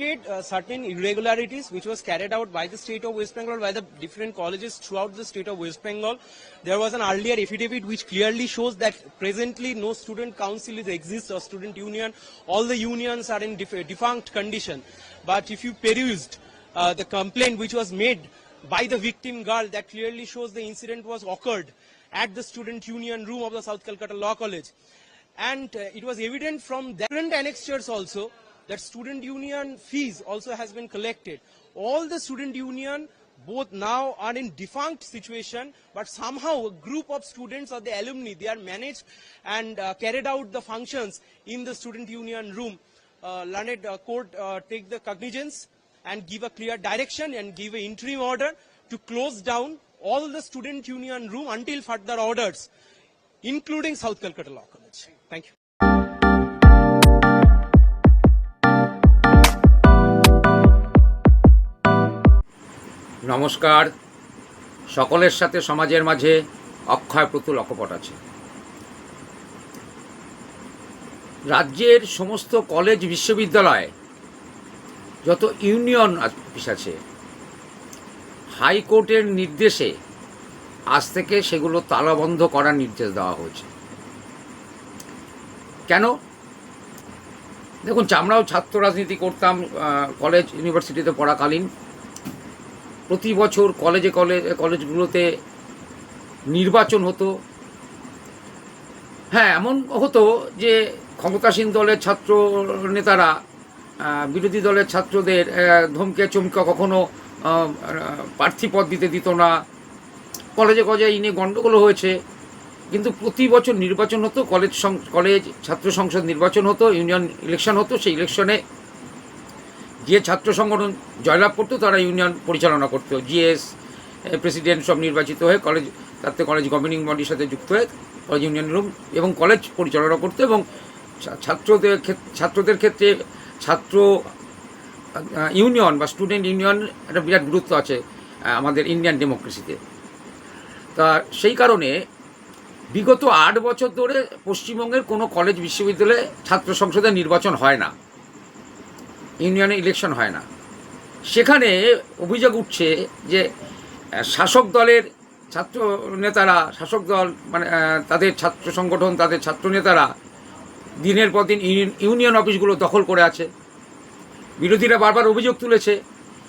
uh, certain irregularities which was carried out by the state of West Bengal by the different colleges throughout the state of West Bengal. There was an earlier affidavit which clearly shows that presently no student council is exists or student union. All the unions are in def- defunct condition. But if you perused uh, the complaint which was made by the victim girl, that clearly shows the incident was occurred at the student union room of the South Calcutta Law College. And uh, it was evident from the current annexures also that student union fees also has been collected. All the student union both now are in defunct situation, but somehow a group of students or the alumni, they are managed and uh, carried out the functions in the student union room. Uh, learned uh, court uh, take the cognizance and give a clear direction and give an interim order to close down all the student union room until further orders, including South Calcutta Law College. Thank you. নমস্কার। সকলের সাথে সমাজের মাঝে অক্ষয় প্রতুল অকপট আছে। রাজ্যের সমস্ত college, বিশ্ববিদ্যালয়, যত ইউনিয়ন অফিস আছে, হাইকোর্টের নির্দেশে আজ থেকে সেগুলো তালাবন্ধ করার নির্দেশ দেওয়া হয়েছে। কেন? দেখুন আমরাও ছাত্র রাজনীতি করতাম কলেজ, ইউনিভার্সিটিতে পড়াকালীন। প্রতি বছর কলেজে কলেজ কলেজগুলোতে নির্বাচন হতো। হ্যাঁ এমন হতো যে ক্ষমতাসীন দলের ছাত্র নেতারা বিরোধী দলের ছাত্রদের ধমকে, চমকে কখনো প্রার্থী পদ দিতে দিত না। কলেজে কলেজে ইনে গণ্ডগোল হয়েছে। কিন্তু প্রতি বছর নির্বাচন হতো, কলেজ কলেজ ছাত্র সংসদ নির্বাচন হতো, ইউনিয়ন ইলেকশন হতো, সেই ইলেকশনে যে ছাত্র সংগঠন জয়লাভ করতো, তারা ইউনিয়ন পরিচালনা করতো। জিএস প্রেসিডেন্ট সব নির্বাচিত হয়ে কলেজ তাতে কলেজ গভর্নিং বডির সাথে যুক্ত হয়ে কলেজ ইউনিয়ন রুম এবং কলেজ পরিচালনা করতো এবং ছাত্রদের ছাত্রদের ক্ষেত্রে ছাত্র ইউনিয়ন বা স্টুডেন্ট ইউনিয়ন একটা বিরাট গুরুত্ব আছে আমাদের ইন্ডিয়ান ডেমোক্রেসিতে। তা সেই কারণে বিগত আট বছর ধরে পশ্চিমবঙ্গের কোনো কলেজ, বিশ্ববিদ্যালয়ে ছাত্র সংসদের নির্বাচন হয় না। ইউনিয়নে ইলেকশন হয় না। সেখানে অভিযোগ উঠছে যে শাসক দলের ছাত্র নেতারা, শাসক দল মানে তাদের ছাত্র সংগঠন, তাদের ছাত্র নেতারা দিনের পর দিন ইউনিয়ন- অফিসগুলো দখল করে আছে। বিরোধীরা বারবার অভিযোগ তুলেছে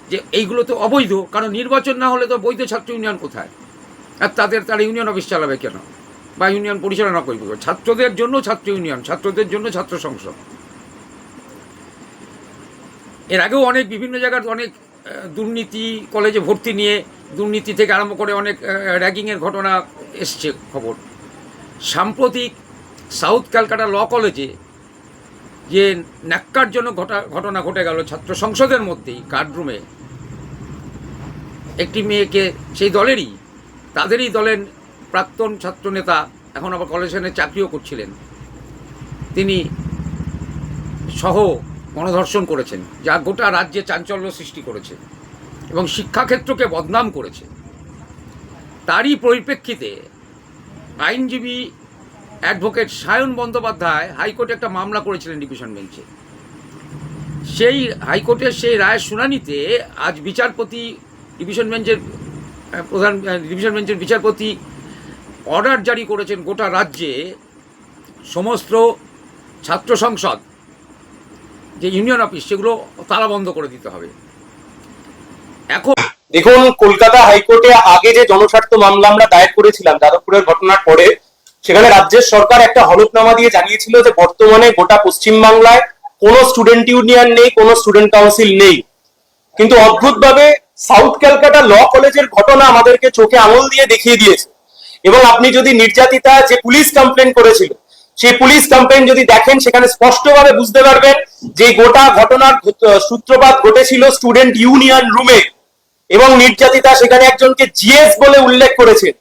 যে, এইগুলো তো অবৈধ, কারণ নির্বাচন না হলে তো বৈধ ছাত্র ইউনিয়ন কোথায়? আর তাদের, তারা ইউনিয়ন অফিস চালাবে কেন? বা ইউনিয়ন পরিচালনা করবে ছাত্রদের জন্য ছাত্র ইউনিয়ন, ছাত্রদের জন্য ছাত্র সংসদ। এর আগেও অনেক বিভিন্ন জায়গার অনেক দুর্নীতি, কলেজে ভর্তি নিয়ে দুর্নীতি থেকে আরম্ভ করে অনেক র্যাগিংয়ের ঘটনা এসছে খবর। সাম্প্রতিক সাউথ ক্যালকাটা ল কলেজে যে ন্যাক্কারজনক ঘটা, ঘটনা ঘটে গেল ছাত্র সংসদের মধ্যেই কার্ডরুমে একটি মেয়েকে, সেই দলেরই, তাদেরই দলের প্রাক্তন ছাত্রনেতা এখন আবার কলেজে চাকরিও করছিলেন। তিনি সহ গণধর্ষণ করেছেন, যা গোটা রাজ্যে চাঞ্চল্য সৃষ্টি করেছে এবং শিক্ষাক্ষেত্রকে বদনাম করেছে। তারই পরিপ্রেক্ষিতে আইনজীবী অ্যাডভোকেট সায়ন বন্দ্যোপাধ্যায় হাইকোর্টে একটা মামলা করেছিলেন ডিভিশন বেঞ্চে। সেই হাইকোর্টের সেই রায়ের শুনানিতে আজ বিচারপতি ডিভিশন বেঞ্চের প্রধান ডিভিশন বেঞ্চের বিচারপতি অর্ডার জারি করেছেন গোটা রাজ্যে সমস্ত ছাত্র সংসদ যে ইউনিয়ন অফিস, সেগুলো তালা বন্ধ করে দিতে হবে। এখন দেখুন, কলকাতা হাইকোর্টে আগে যে জনস্বার্থ মামলা আমরা দায়ের করেছিলাম, যাদবপুরের ঘটনার পরে, সেখানে রাজ্যের সরকার একটা হলফনামা দিয়ে জানিয়েছিল যে বর্তমানে গোটা পশ্চিম বাংলায় কোনো স্টুডেন্ট ইউনিয়ন নেই, কোনো স্টুডেন্ট কাউন্সিল নেই। কিন্তু অদ্ভুতভাবে সাউথ ক্যালকাটা ল কলেজের ঘটনা আমাদেরকে চোখে আঙুল দিয়ে দেখিয়ে দিয়েছে। এবং আপনি যদি নির্যাতিতা যে পুলিশ কমপ্লেন করেছিল সেই পুলিশ কমপ্লেন যদি দেখেন, সেখানে স্পষ্টভাবে বুঝতে পারবেন যে গোটা ঘটনার সূত্রপাত ঘটেছিল স্টুডেন্ট ইউনিয়ন রুমে এবং নির্যাতিতা সেখানে একজনকে জিএস বলে উল্লেখ করেছেন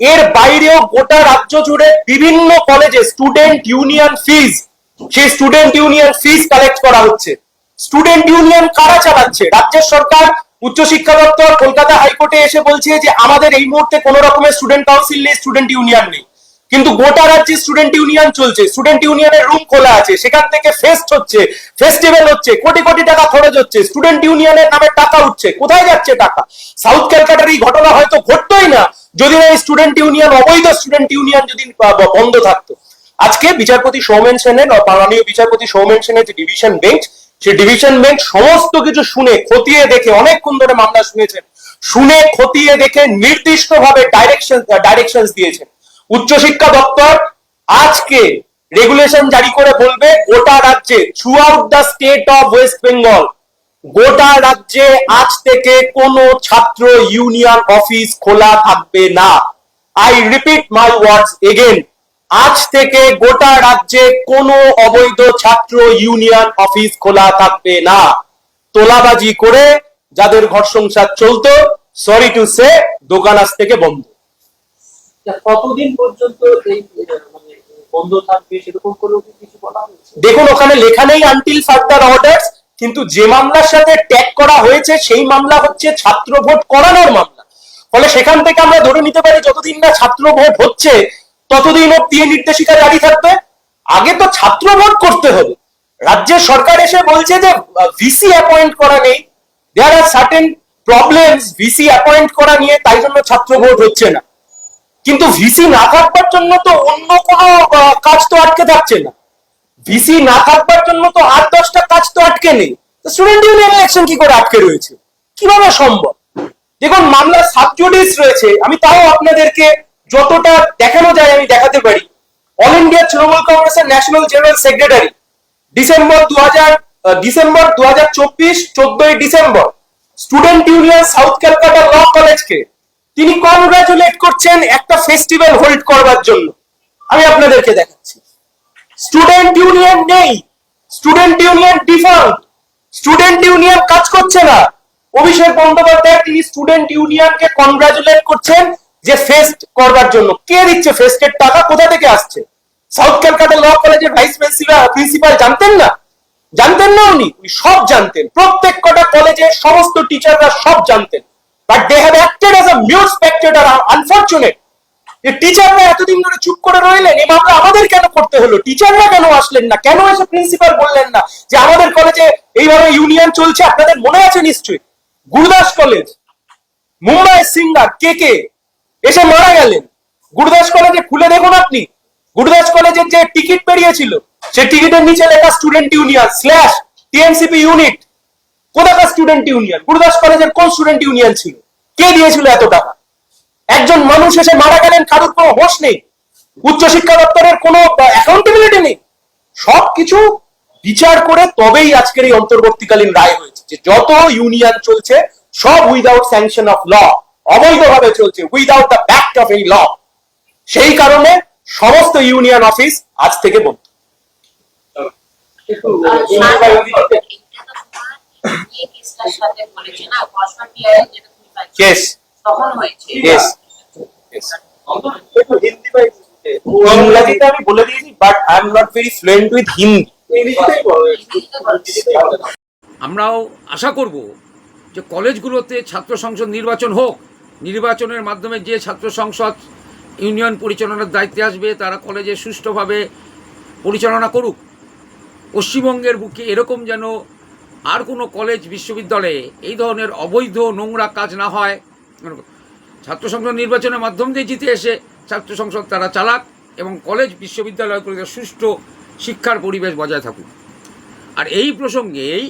এর বাইরেও গোটা রাজ্য জুড়ে বিভিন্ন কলেজে স্টুডেন্ট ইউনিয়ন ফিজ সেই স্টুডেন্ট ইউনিয়ন ফিজ কালেক্ট করা হচ্ছে। স্টুডেন্ট ইউনিয়ন কারা চালাচ্ছে? রাজ্যের সরকার উচ্চশিক্ষা দপ্তর, কলকাতা হাইকোর্টে এসে বলছে যে আমাদের এই মুহূর্তে কোনো রকমের স্টুডেন্ট কাউন্সিল নেই স্টুডেন্ট ইউনিয়ন নেই। কিন্তু গোটা রাজ্যে স্টুডেন্ট ইউনিয়ন চলছে স্টুডেন্ট ইউনিয়নের রুম খোলা আছে, সেখান থেকে ফেস্ট হচ্ছে ফেস্টিভ্যাল হচ্ছে, কোটি কোটি টাকা খরচ হচ্ছে স্টুডেন্ট ইউনিয়নের নামে টাকা উঠছে, কোথায় যাচ্ছে টাকা? সাউথ ক্যালকাটার এই ঘটনা হয়তো ঘটতোই না, যদি না এই স্টুডেন্ট ইউনিয়ন অবৈধ স্টুডেন্ট ইউনিয়ন যদি বন্ধ থাকতো। আজকে বিচারপতি সৌমেন সেনের মাননীয় বিচারপতি সৌমেন সেনের যে ডিভিশন বেঞ্চ সেই ডিভিশন বেঞ্চ সমস্ত কিছু শুনে, খতিয়ে দেখে, অনেকক্ষণ ধরে মামলা শুনেছেন, শুনে, খতিয়ে দেখে নির্দিষ্ট ভাবে ডাইরেকশন ডাইরেকশন দিয়েছেন। উচ্চশিক্ষা দপ্তর আজকে রেগুলেশন জারি করে বলবে গোটা রাজ্যে throughout the state of West Bengal গোটা রাজ্যে আজ থেকে কোনো ছাত্র ইউনিয়ন অফিস খোলা থাকবে না। I repeat my words again আজ থেকে গোটা রাজ্যে কোনো অবৈধ ছাত্র ইউনিয়ন অফিস খোলা থাকবে না। তোলাবাজি করে যাদের ঘর সংসার চলতো সরি টু সে দোকান আজ থেকে বন্ধ। কতদিন পর্যন্ত এই মানে বন্ধ থাকবে সেরকম করে কিছু বলা হয়েছে? দেখুন, ওখানে লেখা নেই আনটিল ফার্দার অর্ডার্স কিন্তু যে মামলার সাথে ট্যাগ করা হয়েছে, সেই মামলা হচ্ছে ছাত্র ভোট করানোর মামলা। ফলে সেখান থেকে আমরা ধরে নিতে পারি, যতদিন না ছাত্র ভোট হচ্ছে, ততদিন অব্দি এই নির্দেশিকা জারি থাকবে। আগে তো ছাত্র ভোট করতে হবে। রাজ্যের সরকার এসে বলছে যে ভিসি অ্যাপয়েন্ট করা নেই। There are certain problems VC appoint করা নিয়ে, তাই জন্য ছাত্র ভোট হচ্ছে না। কিন্তু ভিসি না থাকবার জন্য তো অন্য কোনো কাজ তো আটকে থাকছে না। ভিসি না থাকবার জন্য তো আট, দশটা কাজ তো আটকে নেই। স্টুডেন্ট ইউনিয়ন ইলেকশন কি করে আটকে রয়েছে? কীভাবে সম্ভব? দেখুন মামলা সাবজুডিস রয়েছে। আমি তাও আপনাদেরকে যতটা দেখানো যায় আমি দেখাতে পারি। অল ইন্ডিয়া তৃণমূল কংগ্রেসের ন্যাশনাল জেনারেল সেক্রেটারি ডিসেম্বর দু হাজার ডিসেম্বর দু হাজার চব্বিশ, চোদ্দই December. Student union South Calcutta law কলেজকে তিনি কনগ্রাচুলেট করছেন একটা ফেস্টিভ্যাল হোল্ড করবার জন্য। আমি আপনাদেরকে দেখাচ্ছি। স্টুডেন্ট ইউনিয়ন নেই। Student union default student union কাজ করছে না। অভিষেক বন্দ্যোপাধ্যায় তিনি স্টুডেন্ট ইউনিয়নকে কনগ্রাচুলেট করছেন যে ফেস্ট করবার জন্য। কে দিচ্ছে ফেস্টের টাকা? কোথা থেকে আসছে? সাউথ ক্যালকাটা ল কলেজের ভাইস প্রিন্সিপাল প্রিন্সিপাল জানতেন না? জানতেন না উনি? সব জানতেন। প্রত্যেক কটা কলেজে সমস্ত টিচাররা সব জানতেন। But they have acted as a mute spectator unfortunate যে টিচাররা এতদিন ধরে চুপ করে রইলেন, এই মামলা আমাদের কেন করতে হলো? টিচাররা কেন আসলেন না? কেন এসে প্রিন্সিপাল বললেন না যে আমাদের কলেজে এইভাবে ইউনিয়ন চলছে? আপনাদের মনে আছে নিশ্চয়ই? Gurudas college, Mumbai singer, K K? এসে মারা গেলেন। গুরুদাস কলেজে খুলে দেখুন আপনি। গুরুদাস কলেজের যে টিকিট বেরিয়েছিল সে টিকিটের নিচে লেখা student union slash TMCP unit কোথাকার স্টুডেন্ট ইউনিয়ন গুরুদাস কলেজের কোন স্টুডেন্ট ইউনিয়ন ছিল? কে দিয়েছিল এত টাকা? একজন মানুষ এসে মারা গেলেন কারোর কোনো হোশ নেই। উচ্চশিক্ষা দপ্তরের কোনো অ্যাকাউন্টেবিলিটি নেই। সবকিছু বিচার করে তবেই আজকের এই অন্তর্বর্তীকালীন রায় হয়েছে যে যত ইউনিয়ন চলছে সব উইদাউট স্যাংশন অফ ল অবৈধভাবে চলছে উইদাউট দ্য ব্যাক্ট অফ এই ল সেই কারণে সমস্ত ইউনিয়ন অফিস আজ থেকে বন্ধ। সাথে বলেছে না। ইংরেজিতে আমি বলে দিয়েছি but I am not very fluent with Hindi. আমরাও আশা করব যে কলেজগুলোতে ছাত্র সংসদ নির্বাচন হোক নির্বাচনের মাধ্যমে যে ছাত্র সংসদ ইউনিয়ন পরিচালনার দায়িত্বে আসবে তারা কলেজে সুষ্ঠুভাবে পরিচালনা করুক। পশ্চিমবঙ্গের বুকে এরকম যেন আর কোনো কলেজ বিশ্ববিদ্যালয়ে এই ধরনের অবৈধ নোংরা কাজ না হয়। ছাত্র সংসদ নির্বাচনের মাধ্যম দিয়ে জিতে এসে ছাত্র সংসদ তারা চালাক এবং কলেজ বিশ্ববিদ্যালয়গুলোতে সুষ্ঠু শিক্ষার পরিবেশ বজায় থাকুক। আর এই প্রসঙ্গেই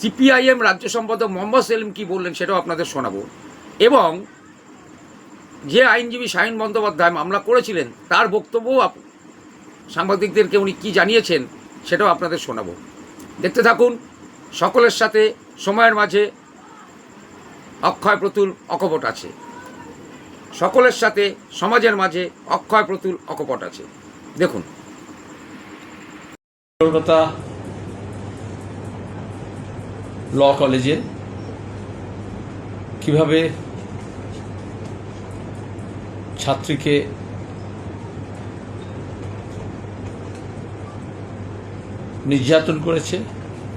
সিপিআইএম রাজ্য সম্পাদক মোহাম্মদ সেলিম কি বললেন সেটাও আপনাদের শোনাবো। এবং যে আইনজীবী শাহিন বন্দ্যোপাধ্যায় মামলা করেছিলেন, তার বক্তব্যও সাংবাদিকদেরকে উনি কি জানিয়েছেন সেটাও আপনাদের শোনাবো। দেখতে থাকুন সকলের সাথে সময়ের মাঝে অক্ষয় প্রতুল অকপট আছে। সকলের সাথে সমাজের মাঝে অক্ষয় প্রতুল অকপট আছে। দেখুন। কলকাতা ল কলেজে কীভাবে ছাত্রীকে নির্যাতন করেছে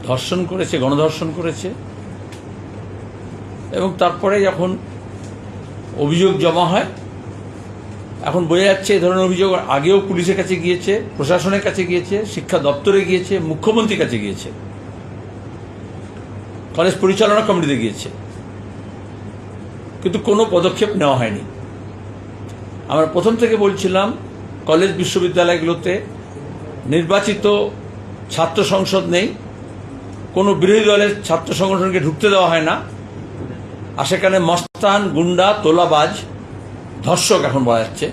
ধর্ষণ করেছে, গণধর্ষণ করেছে। এবং তারপরে যখন অভিযোগ জমা হয়, এখন বোঝা যাচ্ছে এই ধরনের অভিযোগ আগেও পুলিশের কাছে গিয়েছে, প্রশাসনের কাছে গিয়েছে, শিক্ষা দপ্তরে গিয়েছে, মুখ্যমন্ত্রীর কাছে গিয়েছে। কলেজ পরিচালনা কমিটিতে গিয়েছে। কিন্তু কোনো পদক্ষেপ নেওয়া হয়নি। আমরা প্রথম থেকে বলছিলাম, কলেজ বিশ্ববিদ্যালয়গুলোতে নির্বাচিত ছাত্র সংসদ নেই। কোনো বিরোধী দলের ছাত্র সংগঠনকে ঢুকতে দেওয়া হয় না। আর সেখানে মস্তান, গুন্ডা, তোলাবাজ, ধর্ষক এখন বলা যাচ্ছে,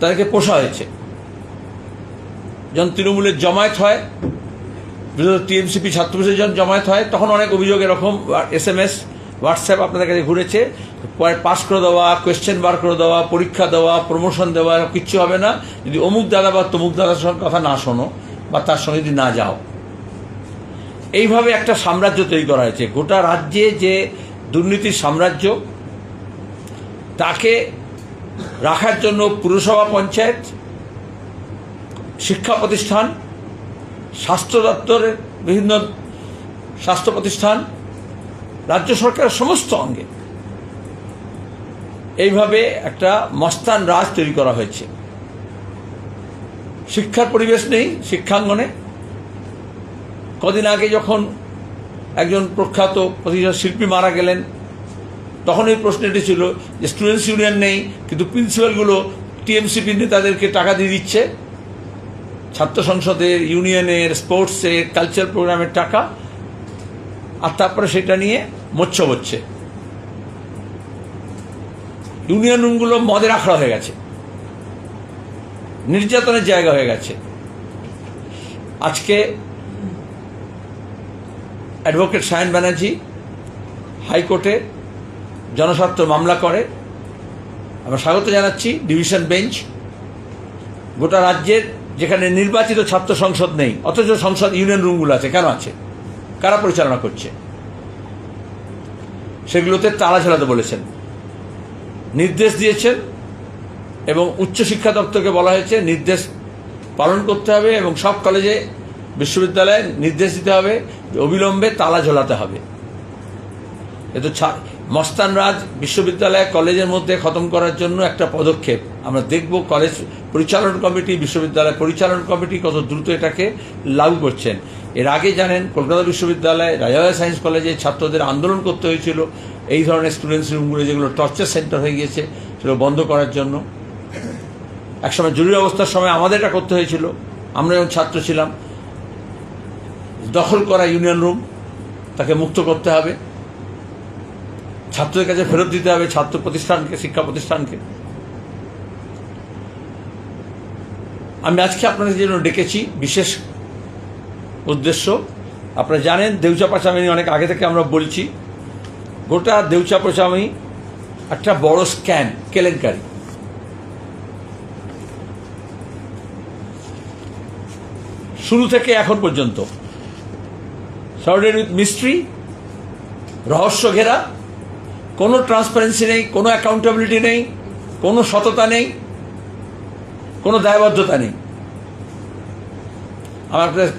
তাদেরকে পোষা হয়েছে। যখন তৃণমূলের জমায়েত হয়, বিশেষত টিএমসিপি ছাত্র যখন জমায়েত হয়, তখন অনেক অভিযোগ এরকম এস এম এস হোয়াটসঅ্যাপ আপনাদের কাছে ঘুরেছে পাস করে দেওয়া, কোয়েশ্চেন বার করে দেওয়া, পরীক্ষা দেওয়া, প্রমোশন দেওয়া কিচ্ছু হবে না। যদি অমুক দাদা বা তমুক দাদার সঙ্গে কথা না শোনো বা তার সঙ্গে যদি না যাও। এইভাবে একটা সাম্রাজ্য তৈরি করা হয়েছে। গোটা রাজ্যে যে দুর্নীতির সাম্রাজ্য, তাকে রাখার জন্য পুরসভা পঞ্চায়েত, শিক্ষা প্রতিষ্ঠান, স্বাস্থ্য দপ্তরের বিভিন্ন স্বাস্থ্য প্রতিষ্ঠান, রাজ্য সরকারের সমস্ত অঙ্গে এইভাবে একটা মস্তান রাজ তৈরি করা হয়েছে। শিক্ষার পরিবেশ নেই, শিক্ষাঙ্গনে। কদিন আগে যখন একজন প্রখ্যাত প্রতিষ্ঠা শিল্পী মারা গেলেন, তখন এই প্রশ্নটি ছিল যে স্টুডেন্টস ইউনিয়ন নেই, কিন্তু প্রিন্সিপালগুলো টিএমসিপি নেতাদেরকে টাকা দিয়ে দিচ্ছে। ছাত্র সংসদের ইউনিয়নের স্পোর্টসের কালচার প্রোগ্রামের টাকা, আর তারপরে সেটা নিয়ে মোচ্ছ হচ্ছে। ইউনিয়ন রুমগুলো মদের আখড়া হয়ে গেছে। নির্যাতনের জায়গা হয়ে গেছে। আজকে অ্যাডভোকেট সায়ন ব্যানার্জি, হাইকোর্টে জনস্বার্থ মামলা করে। আমরা স্বাগত জানাচ্ছি ডিভিশন বেঞ্চ। গোটা রাজ্যের যেখানে নির্বাচিত ছাত্র সংসদ নেই, অথচ সংসদ ইউনিয়ন রুমগুলো আছে, কেন আছে? কারা পরিচালনা করছে? সেগুলোতে তালা ঝেলাতে বলেছেন। নির্দেশ দিয়েছেন এবং উচ্চশিক্ষা দপ্তরকে বলা হয়েছে, নির্দেশ পালন করতে হবে এবং সব কলেজে বিশ্ববিদ্যালয়ে নির্দেশ দিতে হবে, অবিলম্বে তালা ঝোলাতে হবে। এ তো ছা- মস্তান রাজ বিশ্ববিদ্যালয় কলেজের মধ্যে খতম করার জন্য একটা পদক্ষেপ। আমরা দেখব কলেজ পরিচালন কমিটি, বিশ্ববিদ্যালয় পরিচালন কমিটি কত দ্রুত এটাকে লাগু করছেন। এর আগে জানেন, কলকাতা বিশ্ববিদ্যালয়ে রাজাবাই সায়েন্স কলেজে ছাত্রদের আন্দোলন করতে হয়েছিল। এই ধরনের স্টুডেন্টস রুমগুলো যেগুলো টর্চার সেন্টার হয়ে গিয়েছে, সেগুলো বন্ধ করার জন্য। একসময় জরুরি অবস্থার সময় আমাদের এটা করতে হয়েছিল। আমরা যখন ছাত্র ছিলাম দখল করা ইউনিয়ন রুম, তাকে মুক্ত করতে হবে। ছাত্রদের কাছে ফেরত দিতে হবে ছাত্র প্রতিষ্ঠানকে, শিক্ষা প্রতিষ্ঠানকে। আমি আজকে আপনাদের জন্য ডেকেছি বিশেষ উদ্দেশ্য। আপনারা জানেন, দেউচা পাচামি অনেক আগে থেকে আমরা বলছি। গোটা দেউচা পাচামি একটা বড় স্ক্যাম, কেলেঙ্কারি। শুরু থেকে এখন পর্যন্ত সার্ডেড উইথ মিস্ট্রি রহস্য ঘেরা, কোনো ট্রান্সপারেন্সি নেই, কোনো অ্যাকাউন্টেবিলিটি নেই, কোনো সততা নেই, কোনো দায়বদ্ধতা নেই। আমার কাছে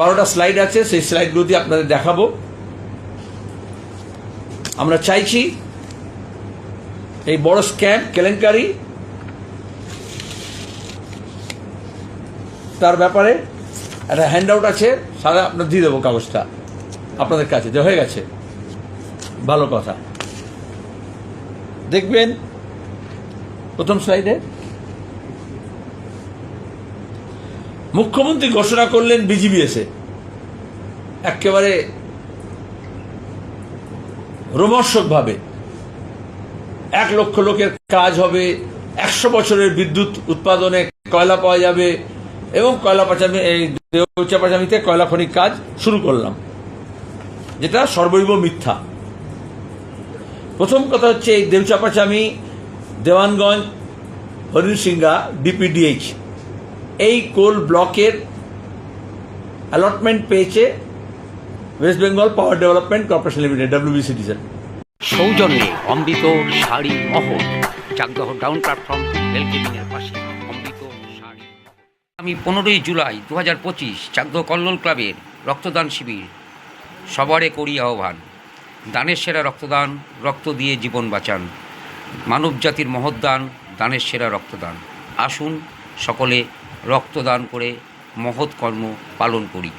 বারোটা স্লাইড আছে, সেই স্লাইডগুলো দিয়ে আপনাদের দেখাবো। আমরা চাইছি এই বড় স্ক্যাম কেলেঙ্কারি, তার ব্যাপারে একটা হ্যান্ড আউট আছে সারা আপনার দিয়ে দেবো কাগজটা। আপনাদের কাছে, যে হয়ে গেছে। ভালো কথা। দেখবেন, প্রথম স্লাইডে মুখ্যমন্ত্রী ঘোষণা করলেন বিজিবিএসে একেবারে রোমর্ষকভাবে এক লক্ষ লোকের কাজ হবে, একশো বছরের বিদ্যুৎ উৎপাদনে কয়লা পাওয়া যাবে, এবং কয়লা পাচামি এই দেউচা পাচামিতে কয়লা খনির কাজ শুরু করলাম। যেটা সর্বৈব মিথ্যা। প্রথম কথা হচ্ছে এই দেউচাপাচামি, দেওয়ানগঞ্জ হরিণসিংহা ডিপিডিএইচ। এই কোল ব্লকের অ্যালটমেন্ট পেয়েছে West Bengal Power Development Corporation Limited ডাব্লিউবিসিডিসেল সৌজন্যে অমৃত শাড়ি মহল চাকদহ ডাউন প্ল্যাটফর্ম রেলগেটিংয়ের পাশে অমৃত শাড়ি আমি পনেরোই জুলাই দু হাজার পঁচিশ চাকদহ কল্লোল ক্লাবের রক্তদান শিবির সবারে করি আহ্বান। দানের সেরা রক্তদান, রক্ত দিয়ে জীবন বাঁচান। মানব জাতির মহৎ দান দানের সেরা রক্তদান। আসুন সকলে রক্তদান করে মহৎ কর্ম পালন করি।